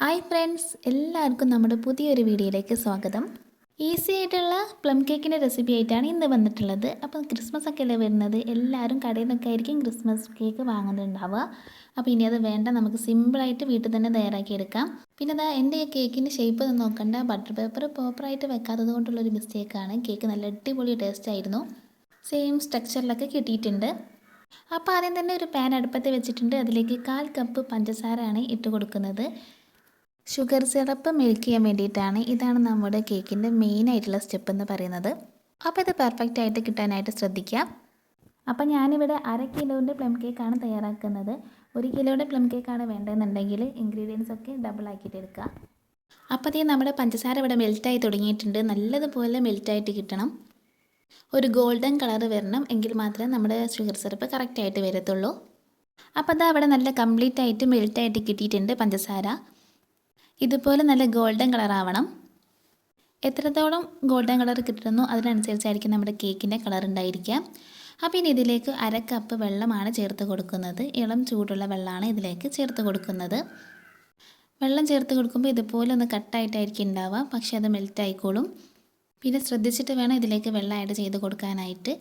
Hi friends എല്ലാവർക്കും നമ്മുടെ പുതിയൊരു വീഡിയോയിലേക്ക് സ്വാഗതം. ഈസി ആയിട്ടുള്ള പ്ലം കേക്കിന്റെ റെസിപ്പി ആയിട്ടാണ് ഇന്ന് വന്നിട്ടുള്ളത്. അപ്പം ക്രിസ്മസ് ഒക്കെ അല്ലേ വരുന്നത്? എല്ലാവരും കടയിൽ നിന്നൊക്കെ ആയിരിക്കും ക്രിസ്മസ് കേക്ക് വാങ്ങുന്നുണ്ടാവുക. അപ്പോൾ ഇനി അത് വേണ്ട നമുക്ക് സിമ്പിളായിട്ട് വീട്ടിൽ തന്നെ തയ്യാറാക്കി എടുക്കാം പിന്നെ അതാ എന്റെ ഈ കേക്കിന്റെ ഷേപ്പ് ഒന്ന് നോക്കണ്ട. ബട്ടർ പേപ്പർ പ്രോപ്പറായിട്ട് വെക്കാത്തത് കൊണ്ടുള്ളൊരു മിസ്റ്റേക്കാണ് കേക്ക് നല്ല അടിപൊളി ടേസ്റ്റ് ആയിരുന്നു. സെയിം സ്ട്രക്ചറിലൊക്കെ കിട്ടിയിട്ടുണ്ട്. അപ്പോൾ ആദ്യം തന്നെ ഒരു പാൻ അടുപ്പത്ത് വെച്ചിട്ടുണ്ട്. അതിലേക്ക് കാൽ കപ്പ് പഞ്ചസാരയാണ് ഇട്ട് കൊടുക്കുന്നത്. ഷുഗർ സിറപ്പ് മെൽക്ക് ചെയ്യാൻ വേണ്ടിയിട്ടാണ് ഇതാണ് നമ്മുടെ കേക്കിന്റെ മെയിൻ ആയിട്ടുള്ള സ്റ്റെപ്പ് എന്ന് പറയുന്നത്. അപ്പോൾ ഇത് പെർഫെക്റ്റ് ആയിട്ട് കിട്ടാനായിട്ട് ശ്രദ്ധിക്കാം അപ്പോൾ ഞാനിവിടെ അര കിലോന്റെ പ്ലം കേക്കാണ് തയ്യാറാക്കുന്നത്. ഒരു കിലോയുടെ പ്ലം കേക്കാണ് വേണ്ടതെന്നുണ്ടെങ്കിൽ ഇൻഗ്രീഡിയൻസ് ഒക്കെ ഡബിൾ ആക്കിയിട്ട് എടുക്കുക. അപ്പോൾ അതേ നമ്മുടെ പഞ്ചസാര ഇവിടെ മെൽറ്റായി തുടങ്ങിയിട്ടുണ്ട്. നല്ലതുപോലെ മെൽറ്റായിട്ട് കിട്ടണം. ഒരു ഗോൾഡൻ കളർ വരണം. എങ്കിൽ മാത്രമേ നമ്മുടെ ഷുഗർ സിറപ്പ് കറക്റ്റായിട്ട് വരത്തുള്ളൂ. അപ്പോൾ അതാ അവിടെ നല്ല കംപ്ലീറ്റ് ആയിട്ട് മെൽറ്റായിട്ട് കിട്ടിയിട്ടുണ്ട് പഞ്ചസാര. ഇതുപോലെ നല്ല ഗോൾഡൻ കളർ ആവണം. എത്രത്തോളം ഗോൾഡൻ കളർ കിട്ടുന്നു അതിനനുസരിച്ചായിരിക്കും നമ്മുടെ കേക്കിന്റെ കളർ ഉണ്ടായിരിക്കുക. അപ്പോൾ ഇനി ഇതിലേക്ക് അര കപ്പ് വെള്ളമാണ് ചേർത്ത് കൊടുക്കുന്നത്. ഇളം ചൂടുള്ള വെള്ളമാണ് ഇതിലേക്ക് ചേർത്ത് കൊടുക്കുന്നത്. വെള്ളം ചേർത്ത് കൊടുക്കുമ്പോൾ ഇതുപോലെ ഒന്ന് കട്ടായിട്ടായിരിക്കും ഉണ്ടാവുക. പക്ഷേ അത് മെൽറ്റ് ആയിക്കോളും. പിന്നെ ശ്രദ്ധിച്ചിട്ട് വേണം ഇതിലേക്ക് വെള്ളം ആഡ് ചെയ്ത് കൊടുക്കാനായിട്ട്.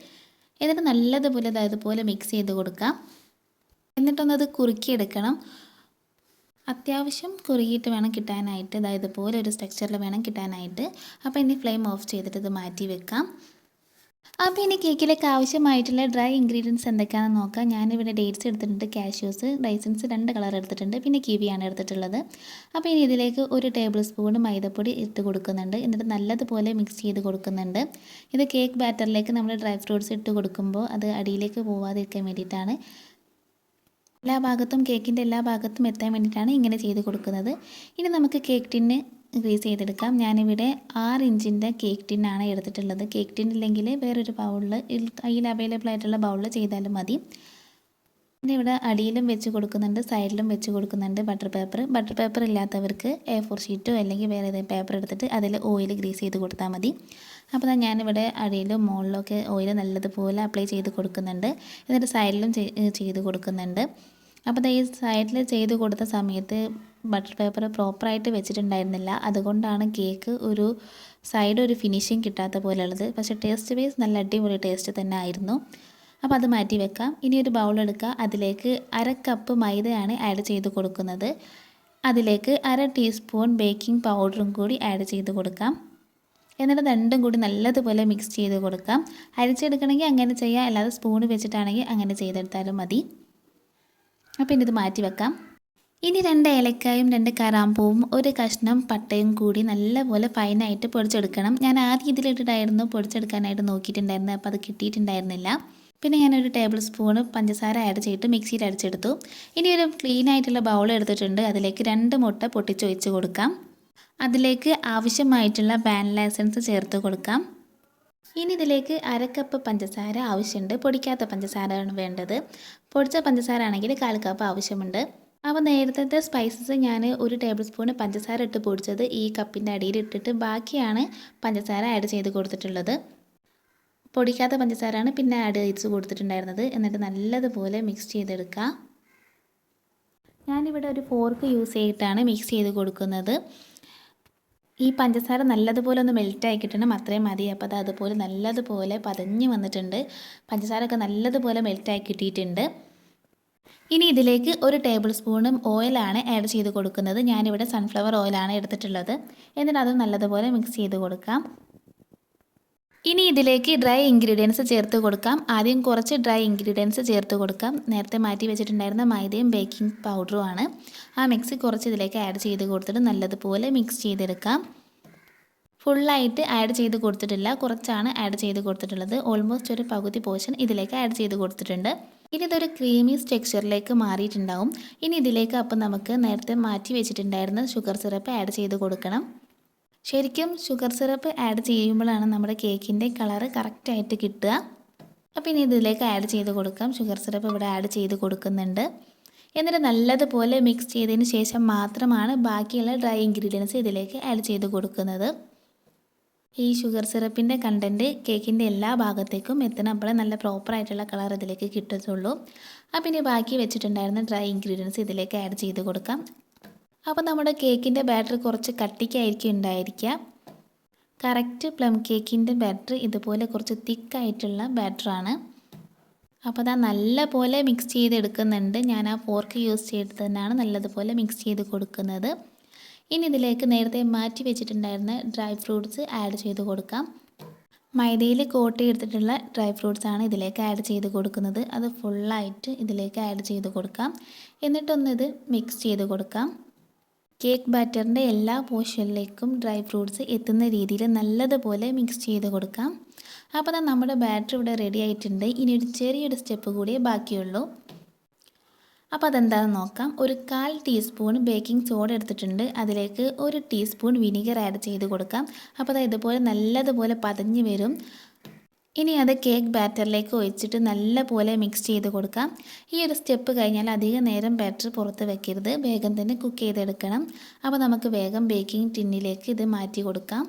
എന്നിട്ട് നല്ലതുപോലെ ഇതുപോലെ മിക്സ് ചെയ്ത് കൊടുക്കാം. എന്നിട്ടൊന്നത് കുറുക്കിയെടുക്കണം. അത്യാവശ്യം കുറുകിയിട്ട് വേണം കിട്ടാനായിട്ട്. അതായത് ഇതുപോലെ ഒരു സ്ട്രക്ചറിൽ വേണം കിട്ടാനായിട്ട്. അപ്പോൾ ഇനി ഫ്ലെയിം ഓഫ് ചെയ്തിട്ട് ഇത് മാറ്റി വെക്കാം. അപ്പോൾ ഇനി കേക്കിലേക്ക് ആവശ്യമായിട്ടുള്ള ഡ്രൈ ഇൻഗ്രീഡിയൻസ് എന്തൊക്കെയാണെന്ന് നോക്കാം. ഞാനിവിടെ ഡേറ്റ്സ് എടുത്തിട്ടുണ്ട്. കാഷ്യൂസ് റൈസൻസ് രണ്ട് കളർ എടുത്തിട്ടുണ്ട്. പിന്നെ കിവിയാണ് എടുത്തിട്ടുള്ളത്. അപ്പോൾ ഇനി ഇതിലേക്ക് ഒരു ടേബിൾ സ്പൂൺ മൈദപ്പൊടി ഇട്ട് കൊടുക്കുന്നുണ്ട്. എന്നിട്ട് നല്ലതുപോലെ മിക്സ് ചെയ്ത് കൊടുക്കുന്നുണ്ട്. ഇത് കേക്ക് ബാറ്ററിലേക്ക് നമ്മൾ ഡ്രൈ ഫ്രൂട്ട്സ് ഇട്ട് കൊടുക്കുമ്പോൾ അത് അടിയിലേക്ക് പോവാതിരിക്കാൻ വേണ്ടിയിട്ടാണ്. എല്ലാ ഭാഗത്തും കേക്കിന്റെ എല്ലാ ഭാഗത്തും എത്താൻ വേണ്ടിയിട്ടാണ് ഇങ്ങനെ ചെയ്ത് കൊടുക്കുന്നത്. ഇനി നമുക്ക് കേക്ക് ടിന്ന് ഗ്രീസ് ചെയ്തെടുക്കാം. ഞാനിവിടെ ആറ് ഇഞ്ചിന്റെ കേക്ക് ടിന്നാണ് എടുത്തിട്ടുള്ളത്. കേക്ക് ടിൻ ഇല്ലെങ്കിൽ വേറൊരു ബൗളിൽ കയ്യിൽ അവൈലബിൾ ആയിട്ടുള്ള ബൗളിൽ ചെയ്താലും മതി. പിന്നെ ഇവിടെ അടിയിലും വെച്ച് കൊടുക്കുന്നുണ്ട് സൈഡിലും വെച്ച് കൊടുക്കുന്നുണ്ട് ബട്ടർ പേപ്പർ. ബട്ടർ പേപ്പർ ഇല്ലാത്തവർക്ക് എ ഫോർ ഷീറ്റോ അല്ലെങ്കിൽ വേറെ ഏതെങ്കിലും പേപ്പർ എടുത്തിട്ട് അതിൽ ഓയിൽ ഗ്രീസ് ചെയ്ത് കൊടുത്താൽ മതി. അപ്പോൾ ഞാനിവിടെ അടിയിലും മുകളിലും ഒക്കെ ഓയിൽ നല്ലതുപോലെ അപ്ലൈ ചെയ്ത് കൊടുക്കുന്നുണ്ട്. എന്നിട്ട് സൈഡിലും ചെയ്ത് കൊടുക്കുന്നുണ്ട്. അപ്പോൾ ഈ സൈഡിൽ ചെയ്ത് കൊടുത്ത സമയത്ത് ബട്ടർ പേപ്പർ പ്രോപ്പറായിട്ട് വെച്ചിട്ടുണ്ടായിരുന്നില്ല. അതുകൊണ്ടാണ് കേക്ക് ഒരു സൈഡ് ഒരു ഫിനിഷിങ് കിട്ടാത്ത പോലെയുള്ളത് പക്ഷേ ടേസ്റ്റ് വൈസ് നല്ല അടിപൊളി ടേസ്റ്റ് തന്നെ ആയിരുന്നു. അപ്പോൾ അത് മാറ്റി വെക്കാം. ഇനി ഒരു ബൗൾ എടുക്കുക അതിലേക്ക് അര കപ്പ് മൈദയാണ് ആഡ് ചെയ്ത് കൊടുക്കുന്നത്. അതിലേക്ക് അര ടീസ്പൂൺ ബേക്കിംഗ് പൗഡറും കൂടി ആഡ് ചെയ്ത് കൊടുക്കാം. എന്നിട്ട് രണ്ടും കൂടി നല്ലതുപോലെ മിക്സ് ചെയ്ത് കൊടുക്കാം. അരിച്ചെടുക്കണമെങ്കിൽ അങ്ങനെ ചെയ്യാം. അല്ലാതെ സ്പൂൺ വെച്ചിട്ടാണെങ്കിൽ അങ്ങനെ ചെയ്തെടുത്താലും മതി. അപ്പോൾ ഇനി ഇത് മാറ്റി വെക്കാം. ഇനി രണ്ട് ഏലക്കായും രണ്ട് കറാമ്പൂവും ഒരു കഷ്ണം പട്ടയും കൂടി നല്ലപോലെ ഫൈനായിട്ട് പൊടിച്ചെടുക്കണം. ഞാൻ ആദ്യം ഇതിലിട്ടിട്ടായിരുന്നു പൊടിച്ചെടുക്കാനായിട്ട് നോക്കിയിട്ടുണ്ടായിരുന്നത്. അപ്പോൾ അത് കിട്ടിയിട്ടുണ്ടായിരുന്നില്ല. പിന്നെ ഞാനൊരു ടേബിൾ സ്പൂൺ പഞ്ചസാര ആഡ് ചെയ്തിട്ട് മിക്സിയിൽ അടിച്ചെടുത്തു. ഇനി ഒരു ക്ലീൻ ആയിട്ടുള്ള ബൗൾ എടുത്തിട്ടുണ്ട്. അതിലേക്ക് രണ്ട് മുട്ട പൊട്ടിച്ചൊഴിച്ച് കൊടുക്കാം. അതിലേക്ക് ആവശ്യമായിട്ടുള്ള വാനില എസൻസ് ചേർത്ത് കൊടുക്കാം. ഇനി ഇതിലേക്ക് അരക്കപ്പ് പഞ്ചസാര ആവശ്യമുണ്ട്. പൊടിക്കാത്ത പഞ്ചസാരയാണ് വേണ്ടത്. പൊടിച്ച പഞ്ചസാര ആണെങ്കിൽ കാൽ കപ്പ് ആവശ്യമുണ്ട്. അപ്പോൾ നേരത്തെ സ്പൈസസ് ഞാൻ ഒരു ടേബിൾ സ്പൂൺ പഞ്ചസാര ഇട്ട് പൊടിച്ചത് ഈ കപ്പിന്റെ അടിയിൽ ഇട്ടിട്ട് ബാക്കിയാണ് പഞ്ചസാര ആഡ് ചെയ്ത് കൊടുത്തിട്ടുള്ളത്. പൊടിക്കാത്ത പഞ്ചസാരയാണ് പിന്നെ ആഡ് ചെയ്ത് കൊടുത്തിട്ടുണ്ടായിരുന്നത്. എന്നിട്ട് നല്ലതുപോലെ മിക്സ് ചെയ്തെടുക്കുക ഞാനിവിടെ ഒരു ഫോർക്ക് യൂസ് ചെയ്തിട്ടാണ് മിക്സ് ചെയ്ത് കൊടുക്കുന്നത്. ഈ പഞ്ചസാര നല്ലതുപോലെ ഒന്ന് മെൽറ്റായി കിട്ടണം അത്രയും മതി. അപ്പോൾ അത് അതുപോലെ നല്ലതുപോലെ പതഞ്ഞ് വന്നിട്ടുണ്ട്. പഞ്ചസാര ഒക്കെ നല്ലതുപോലെ മെൽറ്റായി കിട്ടിയിട്ടുണ്ട് ഇനി ഇതിലേക്ക് ഒരു ടേബിൾ സ്പൂണും ഓയിലാണ് ആഡ് ചെയ്ത് കൊടുക്കുന്നത്. ഞാനിവിടെ സൺഫ്ലവർ ഓയിലാണ് എടുത്തിട്ടുള്ളത്. എന്നിട്ട് അത് നല്ലതുപോലെ മിക്സ് ചെയ്ത് കൊടുക്കാം. ഇനി ഇതിലേക്ക് ഡ്രൈ ഇൻഗ്രീഡിയൻസ് ചേർത്ത് കൊടുക്കാം. ആദ്യം കുറച്ച് ഡ്രൈ ഇൻഗ്രീഡിയൻസ് ചേർത്ത് കൊടുക്കാം. നേരത്തെ മാറ്റി വെച്ചിട്ടുണ്ടായിരുന്ന മൈദയും ബേക്കിംഗ് പൗഡറുമാണ് ആ മിക്സ് കുറച്ച് ഇതിലേക്ക് ആഡ് ചെയ്ത് കൊടുത്തിട്ട് നല്ലതുപോലെ മിക്സ് ചെയ്തെടുക്കാം. ഫുള്ളായിട്ട് ആഡ് ചെയ്ത് കൊടുത്തിട്ടില്ല. കുറച്ചാണ് ആഡ് ചെയ്ത് കൊടുത്തിട്ടുള്ളത്. ഓൾമോസ്റ്റ് ഒരു പകുതി പോർഷൻ ഇതിലേക്ക് ആഡ് ചെയ്ത് കൊടുത്തിട്ടുണ്ട്. ഇനി ഇതൊരു ക്രീമി ടെക്സ്ചറിലേക്ക് മാറിയിട്ടുണ്ടാവും. ഇനി ഇതിലേക്ക് അപ്പം നമുക്ക് നേരത്തെ മാറ്റി വെച്ചിട്ടുണ്ടായിരുന്ന ഷുഗർ സിറപ്പ് ആഡ് ചെയ്ത് കൊടുക്കണം. ശരിക്കും ഷുഗർ സിറപ്പ് ആഡ് ചെയ്യുമ്പോഴാണ് നമ്മുടെ കേക്കിന്റെ കളറ് കറക്റ്റായിട്ട് കിട്ടുക. അപ്പോൾ ഇനി ഇതിലേക്ക് ആഡ് ചെയ്ത് കൊടുക്കാം. ഷുഗർ സിറപ്പ് ഇവിടെ ആഡ് ചെയ്ത് കൊടുക്കുന്നുണ്ട്. എന്നിട്ട് നല്ലതുപോലെ മിക്സ് ചെയ്തതിന് ശേഷം മാത്രമാണ് ബാക്കിയുള്ള ഡ്രൈ ഇൻഗ്രീഡിയൻസ് ഇതിലേക്ക് ആഡ് ചെയ്ത് കൊടുക്കുന്നത്. ഈ ഷുഗർ സിറപ്പിന്റെ കണ്ടന്റ് കേക്കിന്റെ എല്ലാ ഭാഗത്തേക്കും എത്തണം. അപ്പോൾ നല്ല പ്രോപ്പറായിട്ടുള്ള കളർ ഇതിലേക്ക് കിട്ടത്തുള്ളൂ. അപ്പം ഇനി ബാക്കി വെച്ചിട്ടുണ്ടായിരുന്ന ഡ്രൈ ഇൻഗ്രീഡിയൻസ് ഇതിലേക്ക് ആഡ് ചെയ്ത് കൊടുക്കാം. അപ്പോൾ നമ്മുടെ കേക്കിന്റെ ബാറ്റർ കുറച്ച് കട്ടിക്കായിരിക്കും ഉണ്ടായിരിക്കുക. കറക്റ്റ് പ്ലം കേക്കിന്റെ ബാറ്റർ ഇതുപോലെ കുറച്ച് തിക്കായിട്ടുള്ള ബാറ്ററാണ്. അപ്പോൾ അതാ നല്ല പോലെ മിക്സ് ചെയ്തെടുക്കുന്നുണ്ട്. ഞാൻ ആ ഫോർക്ക് യൂസ് ചെയ്ത് തന്നെയാണ് നല്ലതുപോലെ മിക്സ് ചെയ്ത് കൊടുക്കുന്നത്. ഇനി ഇതിലേക്ക് നേരത്തെ മാറ്റി വെച്ചിട്ടുണ്ടായിരുന്ന ഡ്രൈ ഫ്രൂട്ട്സ് ആഡ് ചെയ്ത് കൊടുക്കാം. മൈദയിൽ കോട്ട് ചെയ്തിട്ടുള്ള ഡ്രൈ ഫ്രൂട്ട്സ് ആണ് ഇതിലേക്ക് ആഡ് ചെയ്ത് കൊടുക്കുന്നത്. അത് ഫുള്ളായിട്ട് ഇതിലേക്ക് ആഡ് ചെയ്ത് കൊടുക്കാം. എന്നിട്ടൊന്നിത് മിക്സ് ചെയ്ത് കൊടുക്കാം. കേക്ക് ബാറ്ററിന്റെ എല്ലാ പോർഷനിലേക്കും ഡ്രൈ ഫ്രൂട്ട്സ് എത്തുന്ന രീതിയിൽ നല്ലതുപോലെ മിക്സ് ചെയ്ത് കൊടുക്കാം. അപ്പോൾ നമ്മുടെ ബാറ്റർ ഇവിടെ റെഡി ആയിട്ടുണ്ട്. ഇനി ഒരു ചെറിയൊരു സ്റ്റെപ്പ് കൂടിയേ ബാക്കിയുള്ളൂ. അപ്പോൾ അതെന്താണെന്ന് നോക്കാം. ഒരു കാൽ ടീസ്പൂൺ ബേക്കിംഗ് സോഡ എടുത്തിട്ടുണ്ട്. അതിലേക്ക് ഒരു ടീസ്പൂൺ വിനീഗർ ആഡ് ചെയ്ത് കൊടുക്കാം. അപ്പോൾ അത് ഇതുപോലെ നല്ലതുപോലെ പതഞ്ഞ് വരും. ഇനി അത് കേക്ക് ബാറ്ററിലേക്ക് ഒഴിച്ചിട്ട് നല്ലപോലെ മിക്സ് ചെയ്ത് കൊടുക്കാം. ഈ ഒരു സ്റ്റെപ്പ് കഴിഞ്ഞാൽ അധിക നേരം ബാറ്റർ പുറത്ത് വെക്കരുത്. വേഗം തന്നെ കുക്ക് ചെയ്തെടുക്കണം. അപ്പോൾ നമുക്ക് വേഗം ബേക്കിംഗ് ടിന്നിലേക്ക് ഇത് മാറ്റി കൊടുക്കാം.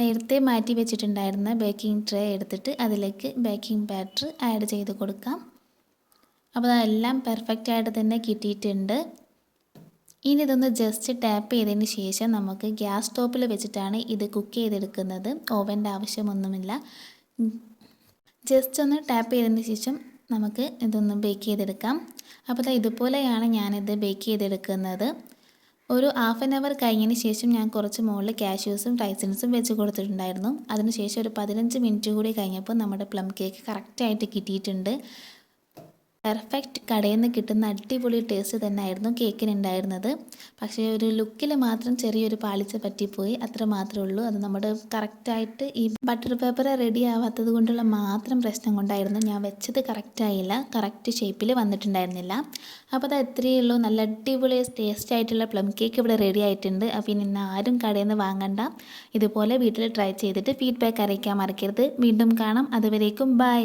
നേരത്തെ മാറ്റി വെച്ചിട്ടുണ്ടായിരുന്ന ബേക്കിംഗ് ട്രേ എടുത്തിട്ട് അതിലേക്ക് ബേക്കിംഗ് ബാറ്റർ ആഡ് ചെയ്ത് കൊടുക്കാം. അപ്പോൾ അതെല്ലാം പെർഫെക്റ്റ് ആയിട്ട് തന്നെ കിട്ടിയിട്ടുണ്ട്. ഇനി ഇതൊന്ന് ജസ്റ്റ് ടാപ്പ് ചെയ്തതിന് ശേഷം നമുക്ക് ഗ്യാസ് സ്റ്റോപ്പിൽ വെച്ചിട്ടാണ് ഇത് കുക്ക് ചെയ്തെടുക്കുന്നത്. ഓവന്റെ ആവശ്യമൊന്നുമില്ല. ജസ്റ്റ് ഒന്ന് ടാപ്പ് ചെയ്തതിന് ശേഷം നമുക്ക് ഇതൊന്ന് ബേക്ക് ചെയ്തെടുക്കാം. അപ്പോൾ ഇതുപോലെയാണ് ഞാനിത് ബേക്ക് ചെയ്തെടുക്കുന്നത്. ഒരു ഹാഫ് ആൻ അവർ കഴിഞ്ഞതിന് ശേഷം ഞാൻ കുറച്ച് മുകളിൽ കാഷ്യൂസും ടൈസിൻസും വെച്ച് കൊടുത്തിട്ടുണ്ടായിരുന്നു. അതിനുശേഷം ഒരു പതിനഞ്ച് മിനിറ്റ് കൂടി കഴിഞ്ഞപ്പോൾ നമ്മുടെ പ്ലം കേക്ക് കറക്റ്റായിട്ട് കിട്ടിയിട്ടുണ്ട്. പെർഫെക്റ്റ് കടയിൽ നിന്ന് കിട്ടുന്ന അടിപൊളി ടേസ്റ്റ് തന്നെയായിരുന്നു കേക്കിന് ഉണ്ടായിരുന്നത് പക്ഷേ ഒരു ലുക്കിൽ മാത്രം ചെറിയൊരു പാളിച്ച പറ്റിപ്പോയി. അത്ര മാത്രമേ ഉള്ളൂ. അത് നമ്മുടെ കറക്റ്റായിട്ട് ഈ ബട്ടർ പേപ്പർ റെഡി ആവാത്തത് കൊണ്ടുള്ള മാത്രം പ്രശ്നം കൊണ്ടായിരുന്നു ഞാൻ വെച്ചത് കറക്റ്റായില്ല കറക്റ്റ് ഷേപ്പിൽ വന്നിട്ടുണ്ടായിരുന്നില്ല. അപ്പോൾ അത് എത്രയേ ഉള്ളൂ. നല്ല അടിപൊളി ടേസ്റ്റ് ആയിട്ടുള്ള പ്ലം കേക്ക് ഇവിടെ റെഡി ആയിട്ടുണ്ട്. അപ്പോൾ ഇനി ആരും കടയിൽ നിന്ന് വാങ്ങണ്ട. ഇതുപോലെ വീട്ടിൽ ട്രൈ ചെയ്തിട്ട് ഫീഡ്ബാക്ക് അറിയിക്കാൻ മറക്കരുത്. വീണ്ടും കാണാം. അതുവരേക്കും ബൈ